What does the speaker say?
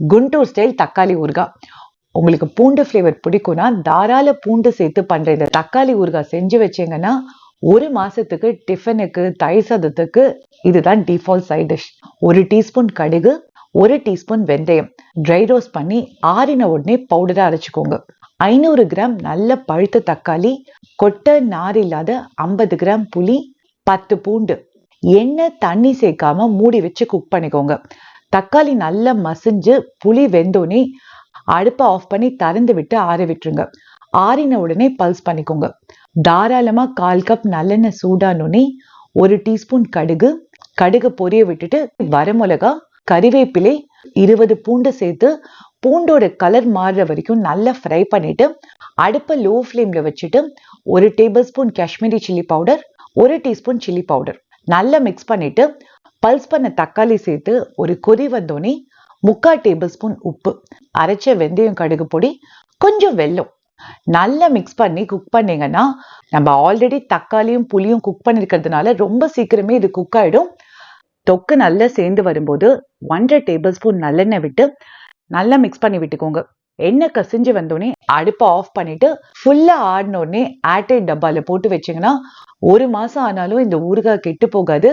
Guntur style தக்காளி ஊறுகாய். உங்களுக்கு பூண்டு ஃப்ளேவர் பிடிக்கும்னா தாராள பூண்டு சேர்த்து பண்ற இந்த தக்காளி ஊறுகாய் செஞ்சு வச்சீங்கன்னா ஒரு மாசத்துக்கு டிஃபனுக்கு தயிர் சாதத்துக்கு இதுதான் டிஃபால்ட் சைட் டிஷ் ஒரு டீஸ்பூன் கடுகு ஒரு டீஸ்பூன் வெந்தயம். ட்ரை ரோஸ்ட் பண்ணி ஆறின உடனே பவுடரா அரைச்சுக்கோங்க. ஐநூறு கிராம் நல்ல பழுத்த தக்காளி கொட்டை நார் இல்லாத ஐம்பது கிராம் புளி பத்து பூண்டு. எண்ணெய் தண்ணி சேர்க்காம மூடி வச்சு குக் பண்ணிக்கோங்க. தக்காளி நல்லா மசிஞ்சு புளி வெந்தோடனே அடுப்பை ஆஃப் பண்ணி திறந்து விட்டு ஆற விட்டுருங்க. ஆறின உடனே பல்ஸ் பண்ணிக்கோங்க. தாராளமாக கால் கப் நல்லெண்ணெய் சூடானோடனே ஒரு டீஸ்பூன் கடுகு கடுகு பொரிய விட்டுட்டு வரமிளகா கறிவேப்பிலை இருபது பூண்டு சேர்த்து பூண்டோட கலர் மாறுற வரைக்கும் நல்லா ஃப்ரை பண்ணிட்டு அடுப்பை லோ ஃப்ளேமில் வச்சுட்டு ஒரு tablespoon Kashmiri chilli powder ஒரு டீஸ்பூன் சில்லி பவுடர் நல்லா மிக்ஸ் பண்ணிட்டு பல்ஸ் பண்ண தக்காளி சேர்த்து ஒரு கொதி வந்தோடனே முக்கால் டேபிள் ஸ்பூன் உப்பு அரைச்ச வெந்தயம் கடுகு பொடி கொஞ்சம் வெல்லம். நல்லா மிக்ஸ் பண்ணி குக் பண்ணீங்கன்னா நம்ம ஆல்ரெடி தக்காளியும் புளியும் குக் பண்ணிருக்கிறதுனால ரொம்ப சீக்கிரமே இது குக் ஆயிடும். தொக்கு நல்லா சேர்ந்து வரும்போது ஒன்றரை டேபிள் ஸ்பூன் நல்லெண்ணெய் விட்டு நல்லா மிக்ஸ் பண்ணி விட்டுக்கோங்க. எண்ணெய் கசிஞ்சு வந்தோடனே அடுப்பை ஆஃப் பண்ணிட்டு ஃபுல்லா ஆடினோடனே உடனே ஏர்டைட் டப்பால போட்டு வச்சீங்கன்னா ஒரு மாசம் ஆனாலும் இந்த ஊறுகாய் கெட்டு போகாது.